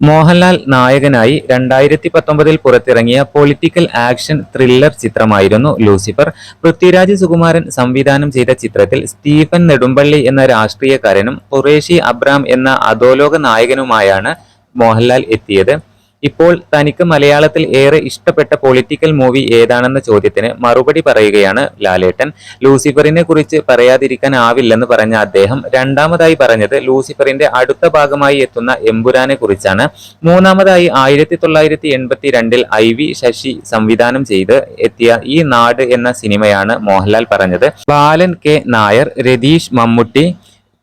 മോഹൻലാൽ നായകനായി രണ്ടായിരത്തി പത്തൊമ്പതിൽ പുറത്തിറങ്ങിയ പൊളിറ്റിക്കൽ ആക്ഷൻ ത്രില്ലർ ചിത്രമായിരുന്നു ലൂസിഫർ. പൃഥ്വിരാജ് സുകുമാരൻ സംവിധാനം ചെയ്ത ചിത്രത്തിൽ സ്റ്റീഫൻ നെടുമ്പള്ളി എന്ന രാഷ്ട്രീയക്കാരനും ഉറേഷി അബ്രാം എന്ന അധോലോക നായകനുമായാണ് മോഹൻലാൽ എത്തിയത്. ഇപ്പോൾ തനിക്ക് മലയാളത്തിൽ ഏറെ ഇഷ്ടപ്പെട്ട പൊളിറ്റിക്കൽ മൂവി ഏതാണെന്ന ചോദ്യത്തിന് മറുപടി പറയുകയാണ് ലാലേട്ടൻ. ലൂസിഫറിനെ കുറിച്ച് പറയാതിരിക്കാൻ ആവില്ലെന്ന് പറഞ്ഞ അദ്ദേഹം രണ്ടാമതായി പറഞ്ഞത് ലൂസിഫറിന്റെ അടുത്ത ഭാഗമായി എത്തുന്ന എമ്പുരാനെ കുറിച്ചാണ്. മൂന്നാമതായി ആയിരത്തി തൊള്ളായിരത്തി എൺപത്തി രണ്ടിൽ ഐ വി ശശി സംവിധാനം ചെയ്ത് എത്തിയ ഈ നാട് എന്ന സിനിമയാണ് മോഹൻലാൽ പറഞ്ഞത്. Balan K Nair Ratheesh Mammootty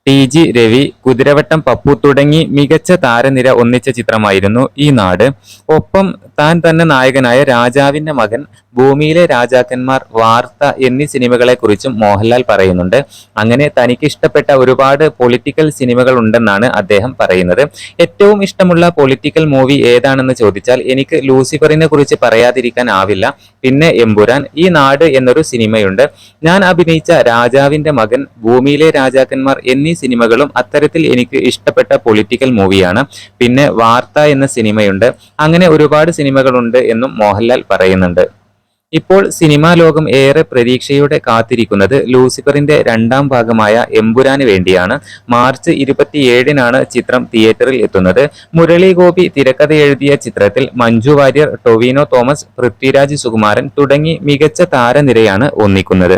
T. G. Ravi Kuthiravattam Pappu തുടങ്ങി മികച്ച താരനിര ഒന്നിച്ച ചിത്രമായിരുന്നു ഈ നാട്. ഒപ്പം താൻ തന്നെ നായകനായ രാജാവിന്റെ മകൻ ഭൂമിയിലെ രാജാക്കന്മാർ വാർത്ത എന്നീ സിനിമകളെ കുറിച്ചും മോഹൻലാൽ പറയുന്നുണ്ട്. അങ്ങനെ തനിക്ക് ഇഷ്ടപ്പെട്ട ഒരുപാട് പൊളിറ്റിക്കൽ സിനിമകൾ ഉണ്ടെന്നാണ് അദ്ദേഹം പറയുന്നത്. ഏറ്റവും ഇഷ്ടമുള്ള പൊളിറ്റിക്കൽ മൂവി ഏതാണെന്ന് ചോദിച്ചാൽ എനിക്ക് ലൂസിഫറിനെ കുറിച്ച് പറയാതിരിക്കാൻ ആവില്ല. പിന്നെ എമ്പുരാൻ ഈ നാട് എന്നൊരു സിനിമയുണ്ട്. ഞാൻ അഭിനയിച്ച രാജാവിന്റെ മകൻ ഭൂമിയിലെ രാജാക്കന്മാർ എന്നീ സിനിമകളും അത്തരത്തിൽ എനിക്ക് ഇഷ്ടപ്പെട്ട പൊളിറ്റിക്കൽ മൂവിയാണ് പിന്നെ വാർത്ത എന്ന സിനിമയുണ്ട്. അങ്ങനെ ഒരുപാട് സിനിമകളുണ്ട് എന്നും മോഹൻലാൽ പറയുന്നുണ്ട്. ഇപ്പോൾ സിനിമാ ലോകം ഏറെ പ്രതീക്ഷയോടെ കാത്തിരിക്കുന്നത് ലൂസിഫറിന്റെ രണ്ടാം ഭാഗമായ എമ്പുരാന് വേണ്ടിയാണ്. മാർച്ച് ഇരുപത്തിയേഴിനാണ് ചിത്രം തിയേറ്ററിൽ എത്തുന്നത്. മുരളി ഗോപി തിരക്കഥ എഴുതിയ ചിത്രത്തിൽ മഞ്ജു വാര്യർ ടൊവിനോ തോമസ് പൃഥ്വിരാജ് സുകുമാരൻ തുടങ്ങി മികച്ച താരനിരയാണ് ഒന്നിക്കുന്നത്.